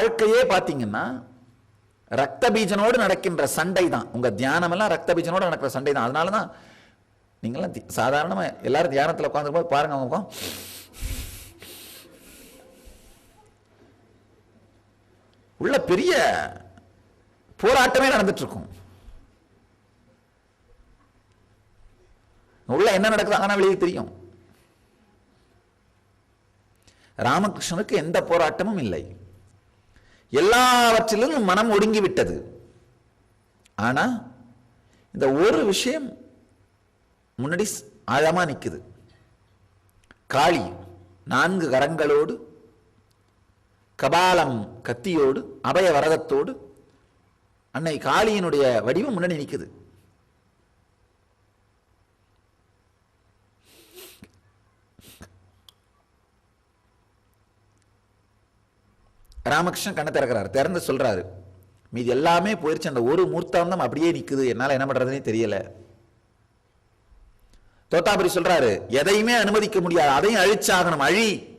வாழ்க்கையே பார்த்தீங்கன்னா ரத்த பீஜனோடு நடக்கின்ற சண்டை தான். உங்கள் தியானமெல்லாம் ரத்த பீஜனோடு நடக்கிற சண்டை தான். அதனால தான் நீங்களாம் சாதாரணமாக எல்லாரும் தியானத்தில் உட்காந்துருக்கும் பாருங்க அவங்க உள்ள பெரிய போராட்டமே நடந்துட்டு இருக்கும் உள்ள என்ன நடக்குது ஆனா வெளியே தெரியும். ராமகிருஷ்ணனுக்கு எந்த போராட்டமும் இல்லை. எல்லாவற்றிலும் மனம் ஒடுங்கி விட்டது ஆனா இந்த ஒரு விஷயம் முன்னாடி ஆழமாக ஆழமா காளி நான்கு கரங்களோடு கபாலம் கத்தியோடு அபய வரதத்தோடு அன்னை காளியினுடைய வடிவம் முன்னாடி நிற்குது ராமகிருஷ்ணன் கண்ணை திறக்கிறாரு. திறந்து சொல்கிறாரு மீதி எல்லாமே போயிருச்சு. அந்த ஒரு மூர்த்தாந்தம் அப்படியே நிற்குது என்னால என்ன பண்றதுனே தெரியல. தோத்தாபுரி சொல்றாரு எதையுமே அனுமதிக்க முடியாது. அதையும் அழிச்சாகணும். அழி.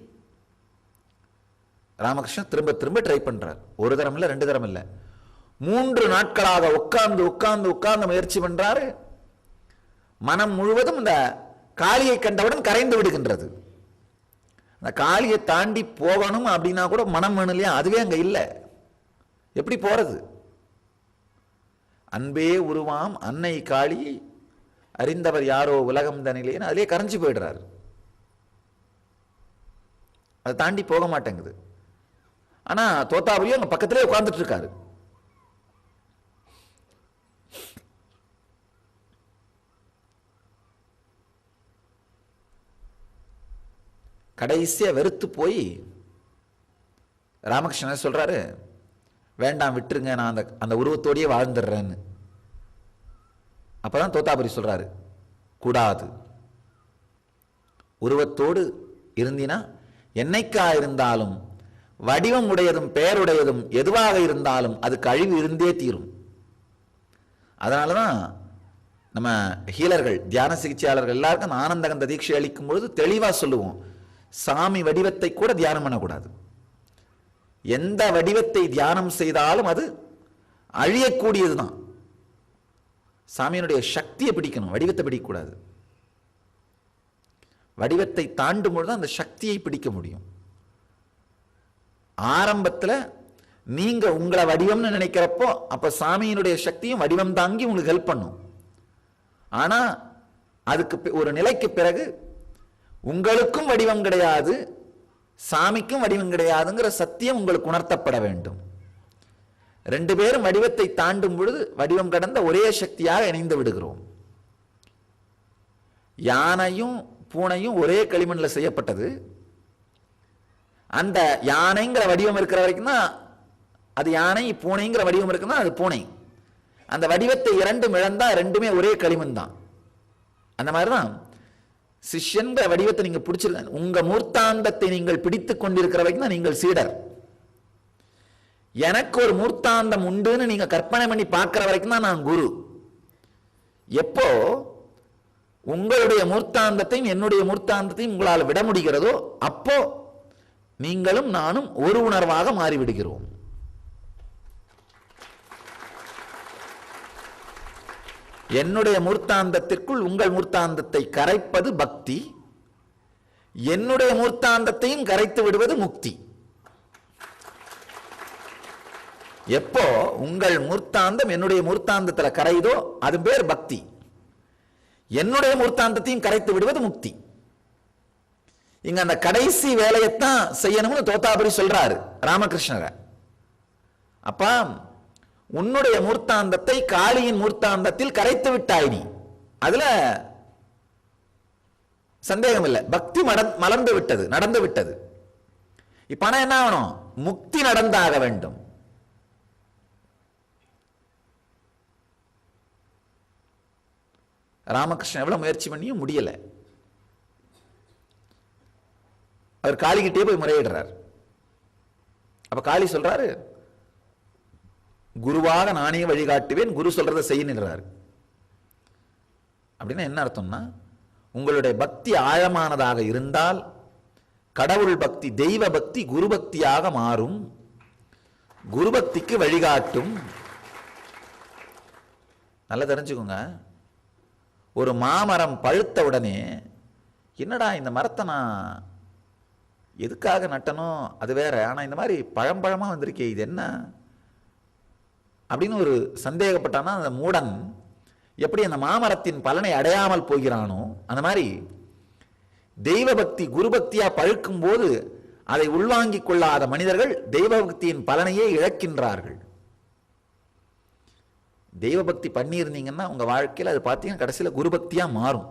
ராமகிருஷ்ணன் திரும்ப திரும்ப ட்ரை பண்றார். ஒரு தரம் இல்லை ரெண்டு தரம் இல்லை. மூன்று நாட்களாக உட்கார்ந்து உட்கார்ந்து உட்கார்ந்து முயற்சி பண்றாரு. மனம் முழுவதும் இந்த காளியை கண்டவுடன் கரைந்து விடுகின்றது. அந்த காளியை தாண்டி போகணும் அப்படின்னா கூட மனம் வேணும் இல்லையா அதுவே அங்கே இல்லை. எப்படி போகிறது அன்பே உருவாம் அன்னை காளி அறிந்தவர் யாரோ உலகம் தனிலேன்னு அதிலே கரைஞ்சு போயிடுறாரு. அதை தாண்டி போக மாட்டேங்குது. ஆனால் தோத்தாபுரியும் அங்கே பக்கத்திலே உட்காந்துட்டு இருக்காரு. கடைசியாக வெறுத்து போய் ராமகிருஷ்ணன் சொல்கிறாரு வேண்டாம் விட்டுருங்க நான் அந்த அந்த உருவத்தோடயே வாழ்ந்துடுறேன்னு. அப்போ தான் தோத்தாபுரி சொல்கிறாரு கூடாது. உருவத்தோடு இருந்தினா என்னைக்கா இருந்தாலும் வடிவம் உடையதும் பெயருடையதும் எதுவாக இருந்தாலும் அது கழிவு இருந்தே தீரும். அதனால தான் நம்ம ஹீலர்கள் தியான சிகிச்சையாளர்கள் எல்லாருக்கும் ஆனந்தகந்த தீட்சை அளிக்கும் பொழுது தெளிவாக சொல்லுவோம். சாமி வடிவத்தை கூட தியானம் பண்ணக்கூடாது. எந்த வடிவத்தை தியானம் செய்தாலும் அது அழியக்கூடியது தான் சாமியினுடைய சக்தியை பிடிக்கணும் வடிவத்தை பிடிக்கக்கூடாது. வடிவத்தை தாண்டும் பொழுது அந்த சக்தியை பிடிக்க முடியும். ஆரம்பத்தில் நீங்க உங்களை வடிவம்னு நினைக்கிறப்போ அப்போ சாமியினுடைய சக்தியும் வடிவம் தாங்கி உங்களுக்கு ஹெல்ப் பண்ணும். ஆனா அதுக்கு ஒரு நிலைக்கு பிறகு உங்களுக்கும் வடிவம் கிடையாது சாமிக்கும் வடிவம் கிடையாதுங்கிற சத்தியம் உங்களுக்கு உணர்த்தப்பட வேண்டும். ரெண்டு பேரும் வடிவத்தை தாண்டும் பொழுது வடிவம் கடந்த ஒரே சக்தியாக இணைந்து விடுகிறோம். யானையும் பூனையும் ஒரே களிமண்ணில் செய்யப்பட்டது. அந்த யானைங்கிற வடிவம் இருக்கிற வரைக்கும் தான் அது யானை பூனைங்கிற வடிவம் இருக்குன்னா அது பூனை. அந்த வடிவத்தை இரண்டும் இழந்தால் ரெண்டுமே ஒரே களிமண் தான். அந்த மாதிரி தான் சிஷ்யன்ற வடிவத்தை நீங்க பிடிச்சிருக்க உங்க மூர்த்தாந்தத்தை நீங்கள் பிடித்துக் கொண்டிருக்கிற வரைக்கும் தான் நீங்கள் சீடர். எனக்கு ஒரு மூர்த்தாந்தம் உண்டுன்னு நீங்க கற்பனை பண்ணி பார்க்கிற வரைக்கும் தான் நான் குரு. எப்போ உங்களுடைய மூர்த்தாந்தத்தையும் என்னுடைய மூர்த்தாந்தத்தையும் உங்களால் விட முடிகிறதோ அப்போ நீங்களும் நானும் ஒரு உணர்வாக மாறிவிடுகிறோம். என்னுடைய மூர்த்தாந்தத்திற்குள் உங்கள் மூர்த்தாந்தத்தை கரைப்பது பக்தி. என்னுடைய மூர்த்தாந்தத்தையும் கரைத்து விடுவது முக்தி. எப்போ உங்கள் மூர்த்தாந்தம் என்னுடைய மூர்த்தாந்தத்தில் கரையுதோ அது பேர் பக்தி. என்னுடைய மூர்த்தாந்தத்தையும் கரைத்து விடுவது முக்தி. இங்க அந்த கடைசி வேலையைத்தான் செய்யணும்னு தோத்தாபுரி சொல்றாரு ராமகிருஷ்ணரை. அப்பா உன்னுடைய மூர்த்தாந்தத்தை காளியின் மூர்த்தாந்தத்தில் கரைத்து விட்டாய் நீ. அதுல சந்தேகம் இல்லை பக்தி மலர்ந்து விட்டது நடந்து விட்டது. இப்ப ஆனா என்ன ஆகணும்? முக்தி நடந்தாக வேண்டும். ராமகிருஷ்ணன் எவ்வளவு முயற்சி பண்ணியும் முடியல. அவர் காளிகிட்டே போய் முறையிடுறார். அப்ப காளி சொல்றாரு குருவாக நானே வழிகாட்டுவேன் குரு சொல்றதை செய்யின்றார் அப்படின்னா என்ன அர்த்தம்னா உங்களுடைய பக்தி ஆழமானதாக இருந்தால் கடவுள் பக்தி தெய்வ பக்தி குரு பக்தியாக மாறும். குருபக்திக்கு வழிகாட்டும். நல்லா தெரிஞ்சுக்கோங்க. ஒரு மாமரம் பழுத்த உடனே என்னடா இந்த மரத்தை நான் எதுக்காக நட்டனோ அது வேற. ஆனால் இந்த மாதிரி பழம்பழமாக வந்திருக்கே இது என்ன? அப்படின்னு ஒரு சந்தேகப்பட்டான்னா அந்த மூடன் எப்படி அந்த மாமரத்தின் பலனை அடையாமல் போகிறானோ அந்த மாதிரி தெய்வ பக்தி குரு பக்தியா பழுக்கும் போது அதை உள்வாங்கிக் கொள்ளாத மனிதர்கள் தெய்வ பக்தியின் பலனையே இழக்கின்றார்கள். தெய்வ பக்தி பண்ணியிருந்தீங்கன்னா உங்க வாழ்க்கையில் அது பார்த்தீங்கன்னா கடைசியில் குரு பக்தியா மாறும்.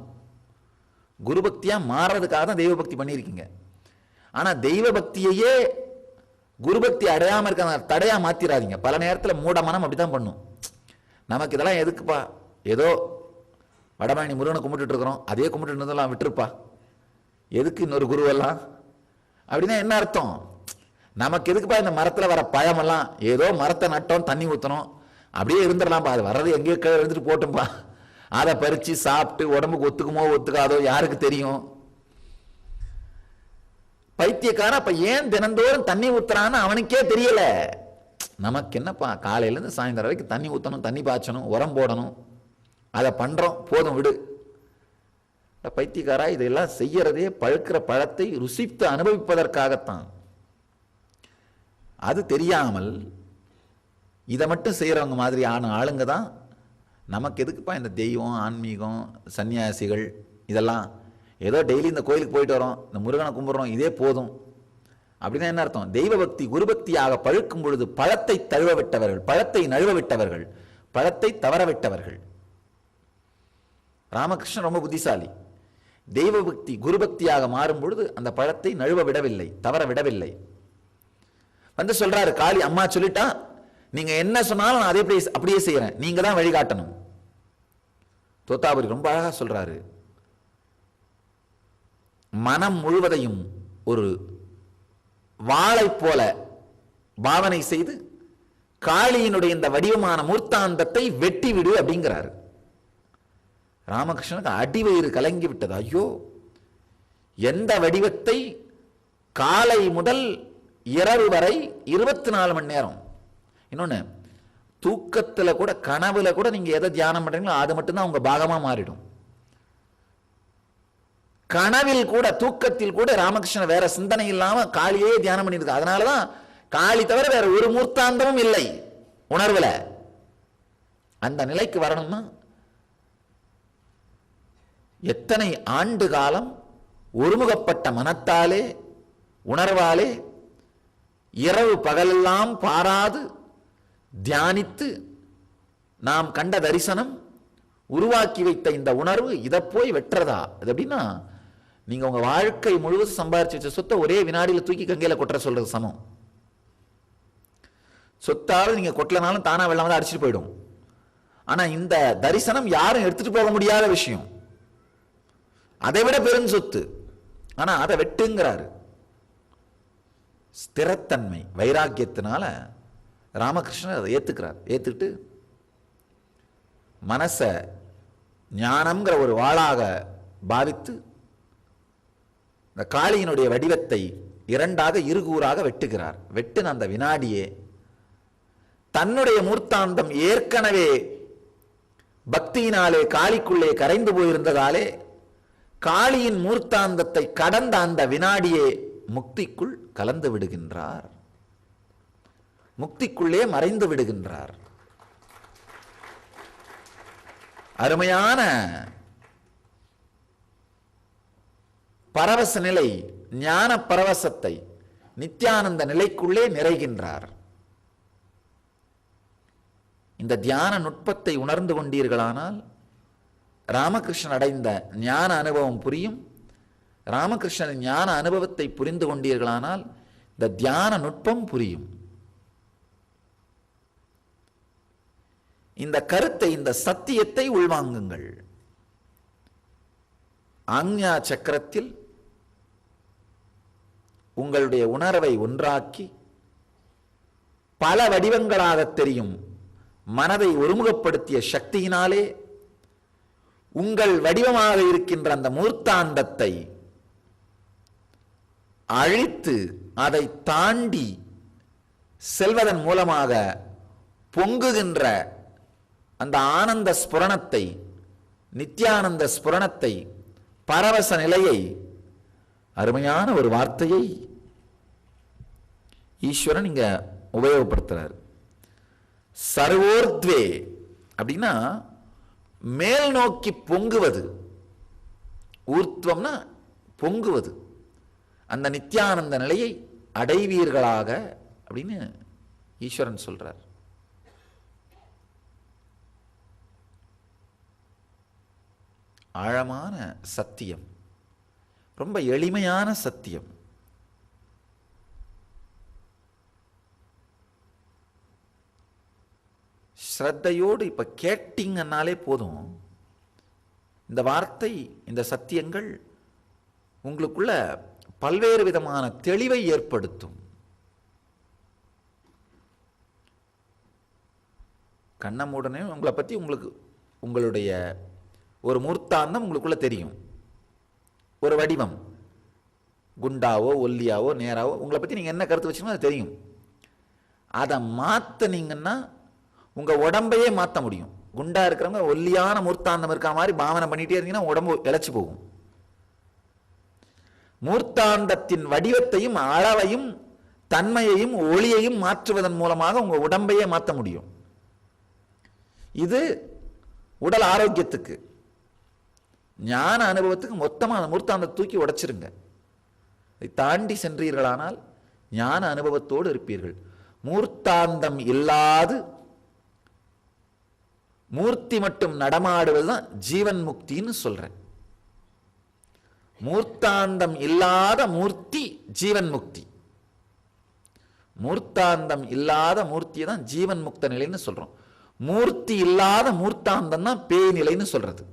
குரு பக்தியா மாறுறதுக்காக தான் தெய்வ பக்தி பண்ணியிருக்கீங்க. ஆனால் தெய்வ பக்தியையே குருபக்தி அடையாமல் அடையாம இருக்க மாற்றிடாதீங்க பல நேரத்தில் மூட மனம் அப்படிதான் பண்ணும். நமக்கு இதெல்லாம் எதுக்குப்பா? ஏதோ வடபழனி முருகனை கும்பிட்டுட்டு இருக்கிறோம். அதே கும்பிட்டு இருந்தெல்லாம் விட்டுருப்பா. எதுக்கு இன்னொரு குருவெல்லாம்? அப்படின்னா என்ன அர்த்தம்? நமக்கு எதுக்குப்பா இந்த மரத்தில் வர பழமெல்லாம் ஏதோ மரத்தை நட்டோம் தண்ணி ஊற்றணும் அப்படியே இருந்துடலாம்ப்பா. அது வர்றது எங்கேயோ கீழே எழுந்துட்டு போட்டோம்ப்பா அதை பறித்து சாப்பிட்டு உடம்புக்கு ஒத்துக்குமோ ஒத்துக்காதோ யாருக்கு தெரியும்? பைத்தியக்காரன் அப்ப ஏன் தினந்தோறும் தண்ணி ஊத்துறான்னு அவனுக்கே தெரியல. நமக்கு என்னப்பா காலையிலேருந்து சாயந்தரம் வரைக்கும் தண்ணி ஊற்றணும் தண்ணி பாய்ச்சணும் உரம் போடணும். அதை பண்றோம் போதும் விடு. பைத்தியக்காரா இதெல்லாம் செய்யறதே பழுக்கிற பழத்தை ருசித்து அனுபவிப்பதற்காகத்தான். அது தெரியாமல் இதை மட்டும் செய்கிறவங்க மாதிரி ஆன ஆளுங்க தான் நமக்கு எதுக்குப்பா இந்த தெய்வம் ஆன்மீகம் சன்னியாசிகள் இதெல்லாம் ஏதோ டெய்லி இந்த கோயிலுக்கு போயிட்டு வரோம் இந்த முருகனை கும்பிட்றோம் இதே போதும். அப்படின்னா என்ன அர்த்தம்? தெய்வ பக்தி குரு பக்தியாக பழுக்கும் பொழுது பழத்தை தழுவ விட்டவர்கள் பழத்தை நழுவ விட்டவர்கள் பழத்தை தவற விட்டவர்கள் ராமகிருஷ்ணன் ரொம்ப புத்திசாலி. தெய்வ பக்தி குரு பக்தியாக மாறும் பொழுது அந்த பழத்தை நழுவ விடவில்லை தவற விடவில்லை வந்து சொல்றாரு காளி அம்மா சொல்லிட்டா நீங்க என்ன சொன்னாலும் நான் அதே அப்படியே அப்படியே செய்யறேன். நீங்க தான் வழிகாட்டணும். தோத்தாபுரி ரொம்ப அழகா சொல்றாரு. மனம் முழுவதையும் ஒரு வாளை போல பாவனை செய்து காளியினுடைய இந்த வடிவமான மூர்த்தாந்தத்தை வெட்டி விடு அப்படிங்கிறாரு. ராமகிருஷ்ணனுக்கு அடிவயிறு கலங்கி விட்டது. ஐயோ எந்த வடிவத்தை காலை முதல் இரவு வரை இருபத்தி நாலு மணி நேரம். இன்னொன்று தூக்கத்தில் கூட கனவுல கூட நீங்கள் எதை தியானம் பண்ணுறீங்களோ அது மட்டும்தான் உங்கள் பாகமாக மாறிடும். கனவில் கூட தூக்கத்தில் கூட ராமகிருஷ்ணன் வேற சிந்தனை இல்லாம காளியே தியானம் பண்ணியிருக்கு அதனாலதான் காளி தவிர வேற ஒரு மூர்த்தாந்தமும் இல்லை உணர்வுல. அந்த நிலைக்கு வரணும்னா எத்தனை ஆண்டு காலம் ஒருமுகப்பட்ட மனத்தாலே உணர்வாலே இரவு பகலெல்லாம் பாராது தியானித்து நாம் கண்ட தரிசனம் உருவாக்கி வைத்த இந்த உணர்வு இதை போய் வெட்டுறதா? அது எப்படின்னா நீங்க உங்க வாழ்க்கை முழுவதும் சம்பாரிச்சு வச்ச சொத்தை ஒரே வினாடியில் தூக்கி கங்கையில கொட்டுற சொல்றது சமம். சொத்தால் நீங்க கொட்டலனாலும் தானா வெள்ளம் வந்து அடிச்சுட்டு போயிடும். ஆனா இந்த தரிசனம் யாரும் எடுத்துட்டு போக முடியாத விஷயம். அதை விட பெரும் சொத்து. ஆனா அதை வெட்டுங்கிறாரு. ஸ்திரத்தன்மை வைராக்கியத்தினால ராமகிருஷ்ணன் அதை ஏத்துக்கிறார். ஏத்துக்கிட்டு மனசை ஞானம்ங்கிற ஒரு வாளாக பாவித்து இந்த காளியினுடைய வடிவத்தை இரண்டாக இருகூறாக வெட்டுகிறார். வெட்டின அந்த வினாடியே தன்னுடைய மூர்த்தாந்தம் ஏற்கனவே பக்தியினாலே காளிக்குள்ளே கரைந்து போயிருந்ததாலே காளியின் மூர்த்தாந்தத்தை கடந்த அந்த வினாடியே முக்திக்குள் கலந்து விடுகின்றார். முக்திக்குள்ளே மறைந்து விடுகின்றார். அருமையான பரவச நிலை ஞான பரவசத்தை நித்யானந்த நிலைக்குள்ளே நிறைகின்றார். இந்த தியான நுட்பத்தை உணர்ந்து கொண்டீர்களானால் ராமகிருஷ்ணன் அடைந்த ஞான அனுபவம் புரியும். ராமகிருஷ்ணன் ஞான அனுபவத்தை புரிந்து கொண்டீர்களானால் இந்த தியான நுட்பம் புரியும். இந்த கருத்தை இந்த சத்தியத்தை உள்வாங்குங்கள். ஆக்ஞா சக்கரத்தில் உங்களுடைய உணர்வை ஒன்றாக்கி பல வடிவங்களாக தெரியும். மனதை ஒருமுகப்படுத்திய சக்தியினாலே உங்கள் வடிவமாக இருக்கின்ற அந்த மூர்த்தாண்டத்தை அழித்து அதை தாண்டி செல்வதன் மூலமாக பொங்குகின்ற அந்த ஆனந்த ஸ்புரணத்தை நித்யானந்த ஸ்புரணத்தை பரவச நிலையை அருமையான ஒரு வார்த்தையை ஈஸ்வரன் இங்க உபயோகப்படுத்துறார். சர்வோர்த்வே அப்படின்னா மேல் நோக்கி பொங்குவது. ஊர்த்வம்னா பொங்குவது. அந்த நித்யானந்த நிலையை அடைவீர்களாக அப்படின்னு ஈஸ்வரன் சொல்றார். ஆழமான சத்தியம். ரொம்ப எளிமையான சத்தியம். ஸ்ரத்தையோடு இப்ப கேட்டீங்கன்னாலே போதும். இந்த வார்த்தை இந்த சத்தியங்கள் உங்களுக்குள்ள பல்வேறு விதமான தெளிவை ஏற்படுத்தும். கண்ணமுடனே உங்களை பற்றி உங்களுக்கு உங்களுடைய ஒரு மூர்த்தாந்தம் உங்களுக்குள்ள தெரியும். ஒரு வடிவம். குண்டாவோ ஒல்லியாவோ நேராவோ உங்களை பற்றி நீங்கள் என்ன கருத்து வச்சுக்கணும் அது தெரியும். அதை மாற்றினீங்கன்னா உங்கள் உடம்பையே மாற்ற முடியும். குண்டாக இருக்கிறவங்க ஒல்லியான மூர்த்தாந்தம் இருக்கிற மாதிரி பாவனை பண்ணிகிட்டே இருந்தீங்கன்னா உடம்பு இழைச்சி போகும். மூர்த்தாந்தத்தின் வடிவத்தையும் அளவையும் தன்மையையும் ஒளியையும் மாற்றுவதன் மூலமாக உங்கள் உடம்பையே மாற்ற முடியும். இது உடல் ஆரோக்கியத்துக்கு. ஞான அனுபவத்துக்கு மொத்தமாக அந்த மூர்த்தாந்த தூக்கி உடைச்சிருங்க. இதை தாண்டி சென்றீர்களானால் ஞான அனுபவத்தோடு இருப்பீர்கள். மூர்த்தாந்தம் இல்லாது மூர்த்தி மட்டும் நடமாடுவது தான் ஜீவன் முக்தின்னு சொல்கிறேன் மூர்த்தாந்தம் இல்லாத மூர்த்தி ஜீவன் முக்தி. மூர்த்தாந்தம் இல்லாத மூர்த்தியை தான் ஜீவன் முக்த நிலைன்னு சொல்கிறோம் மூர்த்தி இல்லாத மூர்த்தாந்தம் தான் பேய் நிலைன்னு சொல்கிறது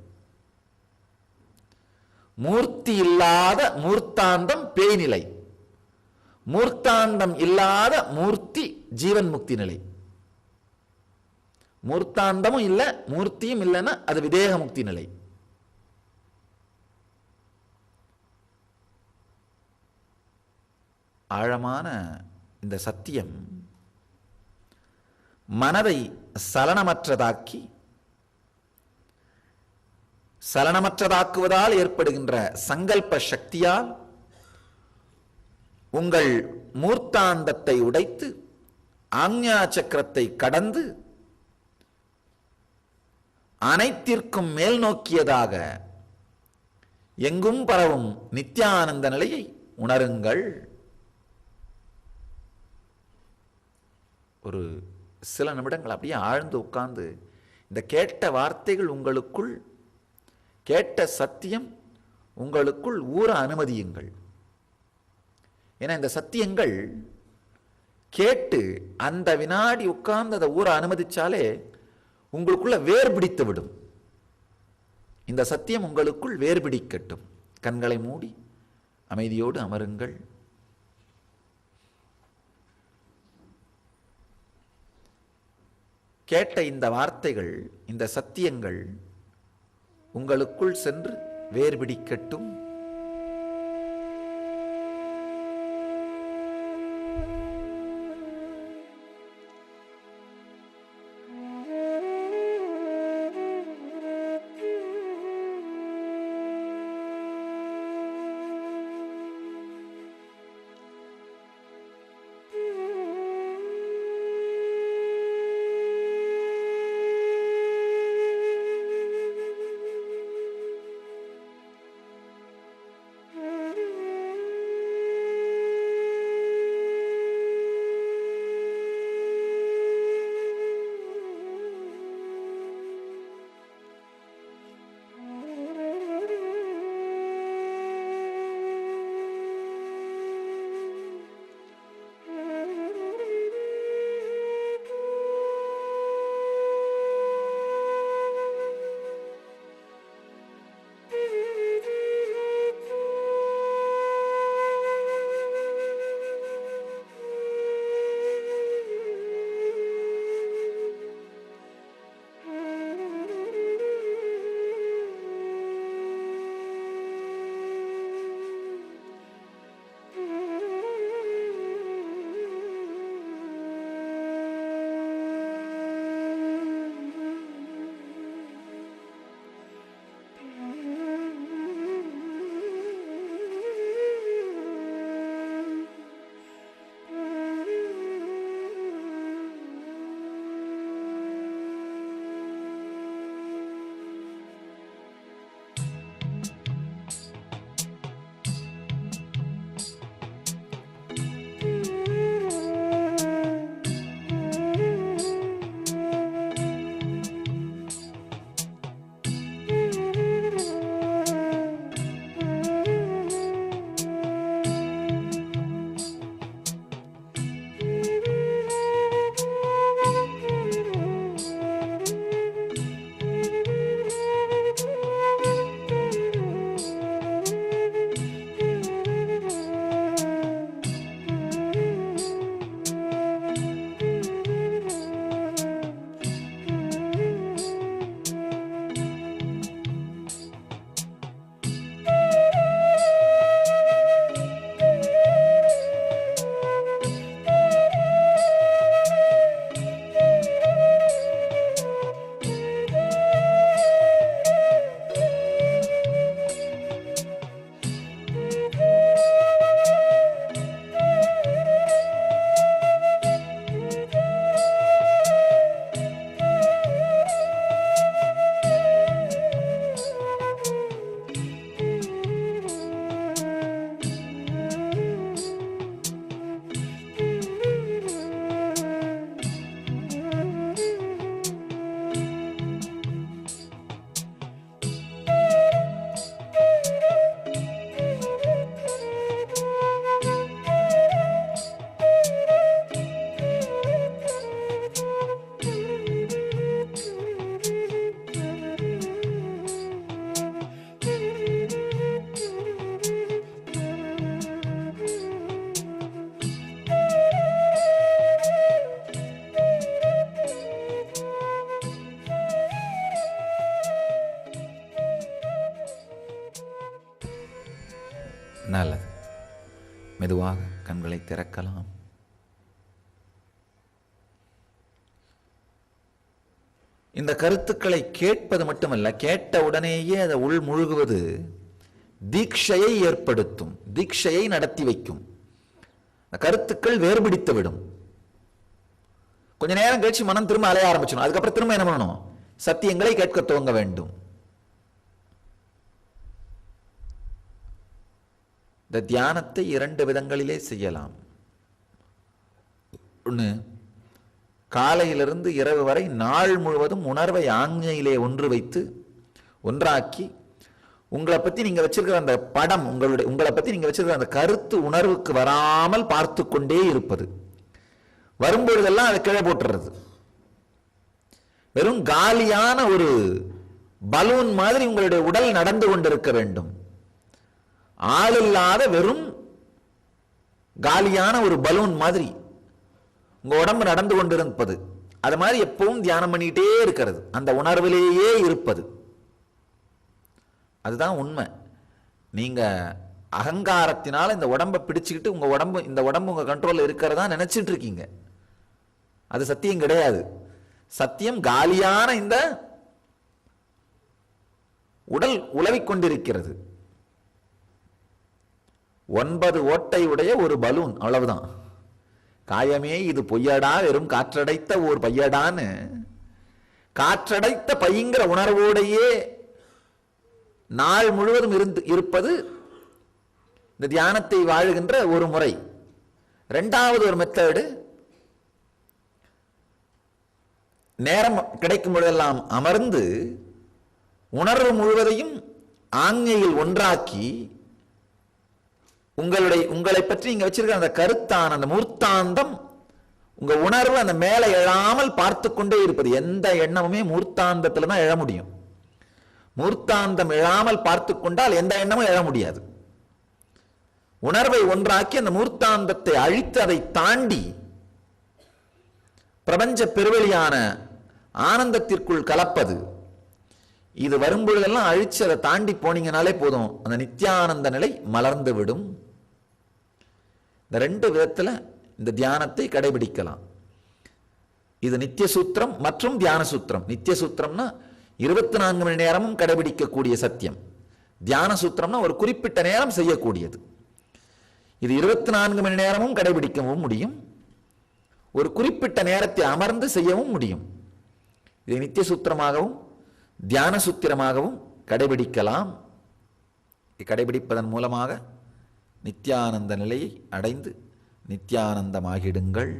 மூர்த்தி இல்லாத மூர்த்தாந்தம் பேய்நிலை. மூர்த்தாந்தம் இல்லாத மூர்த்தி ஜீவன் முக்தி நிலை. மூர்த்தாந்தமும் இல்லை மூர்த்தியும் இல்லைன்னா அது விதேக முக்தி நிலை. ஆழமான இந்த சத்தியம் மனதை சலனமற்றதாக்கி சலனமற்றதாக்குவதால் ஏற்படுகின்ற சங்கல்ப சக்தியால் உங்கள் மூர்த்தாந்தத்தை உடைத்து ஆக்ஞா சக்கரத்தை கடந்து அனைத்திற்கும் மேல் நோக்கியதாக எங்கும் பரவும் நித்யானந்த நிலையை உணருங்கள். ஒரு சில நிமிடங்கள் அப்படியே ஆழ்ந்து உட்கார்ந்து இந்த கேட்ட வார்த்தைகள் உங்களுக்குள் கேட்ட சத்தியம் உங்களுக்குள் ஊற அனுமதியுங்கள். ஏன்னா இந்த சத்தியங்கள் கேட்டு அந்த வினாடி உட்கார்ந்து அதை ஊற அனுமதிச்சாலே உங்களுக்குள்ள வேர் பிடித்து விடும். இந்த சத்தியம் உங்களுக்குள் வேர் பிடிக்கட்டும். கண்களை மூடி அமைதியோடு அமருங்கள். கேட்ட இந்த வார்த்தைகள் இந்த சத்தியங்கள் உங்களுக்குள் சென்று வேர்பிடிக்கட்டும். இந்த கருத்துக்களை கேட்பது மட்டுமல்ல கேட்ட உடனேயே அதை உள் முழுகுவது தீட்சையை ஏற்படுத்தும் தீட்சையை நடத்தி வைக்கும். கருத்துக்கள் வேறுபிடித்து விடும். கொஞ்ச நேரம் கழிச்சு மனம் திரும்ப அலைய ஆரம்பிச்சிடும். அதுக்கப்புறம் திரும்ப என்ன பண்ணணும்? சத்தியங்களை கேட்க துவங்க வேண்டும். இந்த தியானத்தை இரண்டு விதங்களிலே செய்யலாம். ஒன்று காலையிலிருந்து இரவு வரை நாள் முழுவதும் உணர்வை ஆஞ்ஞையிலே ஒன்று வைத்து ஒன்றாக்கி உங்களை பற்றி நீங்கள் வச்சிருக்கிற அந்த படம் உங்களுடைய உங்களை பற்றி நீங்கள் வச்சிருக்கிற அந்த கருத்து உணர்வுக்கு வராமல் பார்த்து கொண்டே இருப்பது. வரும்பொழுதெல்லாம் அதை கீழே போட்டுறது. வெறும் காலியான ஒரு பலூன் மாதிரி உங்களுடைய உடல் நடந்து கொண்டிருக்க வேண்டும். ஆளில்லாத வெறும் காலியான ஒரு பலூன் மாதிரி உங்கள் உடம்பு நடந்து கொண்டிருப்பது. அது மாதிரி எப்பவும் தியானம் பண்ணிக்கிட்டே இருக்கிறது. அந்த உணர்விலேயே இருப்பது. அதுதான் உண்மை. நீங்கள் அகங்காரத்தினால் இந்த உடம்பை பிடிச்சிக்கிட்டு உங்கள் உடம்பு இந்த உடம்பு உங்கள் கண்ட்ரோலில் இருக்கிறதா நினச்சிட்டு இருக்கீங்க. அது சத்தியம் கிடையாது. சத்தியம் காலியான இந்த உடல் உலவிக் கொண்டிருக்கிறது. ஒன்பது ஓட்டை உடைய ஒரு பலூன் அவ்வளவுதான். காயமே இது பொய்யடா வெறும் காற்றடைத்த ஓர் பையடான்னு. காற்றடைத்த பைங்கிற உணர்வோடையே நாள் முழுவதும் இருந்து இருப்பது இந்த தியானத்தை வாழுகின்ற ஒரு முறை. ரெண்டாவது ஒரு மெத்தடு நேரம் கிடைக்கும் பொழுதெல்லாம் அமர்ந்து உணர்வு முழுவதையும் ஆங்கையில் ஒன்றாக்கி உங்களுடைய உங்களை பற்றி நீங்கள் வச்சிருக்கிற அந்த கருத்தான அந்த மூர்த்தாந்தம் உங்க உணர்வு அந்த மேலே எழாமல் பார்த்து கொண்டே இருப்பது எந்த எண்ணமுமே மூர்த்தாந்தத்தில் தான் எழ முடியும். மூர்த்தாந்தம் எழாமல் பார்த்து கொண்டால் எந்த எண்ணமும் எழ முடியாது. உணர்வை ஒன்றாக்கி அந்த மூர்த்தாந்தத்தை அழித்து அதை தாண்டி பிரபஞ்ச பெருவெளியான ஆனந்தத்திற்குள் கலப்பது. இது வரும்பொழுதெல்லாம் அழிச்சு அதை தாண்டி போனீங்கனாலே போதும். அந்த நித்யானந்த நிலை மலர்ந்து விடும். இந்த ரெண்டு விதத்தில் இந்த தியானத்தை கடைபிடிக்கலாம். இது நித்திய சூத்திரம் மற்றும் தியான சூத்திரம் நித்திய சூத்திரம்னா இருபத்தி நான்கு மணி நேரமும் கடைபிடிக்கக்கூடிய சத்தியம். தியான சூத்திரம்னா ஒரு குறிப்பிட்ட நேரம் செய்யக்கூடியது. இது இருபத்தி நான்கு மணி நேரமும் கடைபிடிக்கவும் முடியும். ஒரு குறிப்பிட்ட நேரத்தை அமர்ந்து செய்யவும் முடியும். இதை நித்திய சூத்திரமாகவும் தியான சூத்திரமாகவும் கடைபிடிக்கலாம் கடைபிடிப்பதன் மூலமாக நித்யானந்த நிலையை அடைந்து நித்யானந்தமாகிடுங்கள்.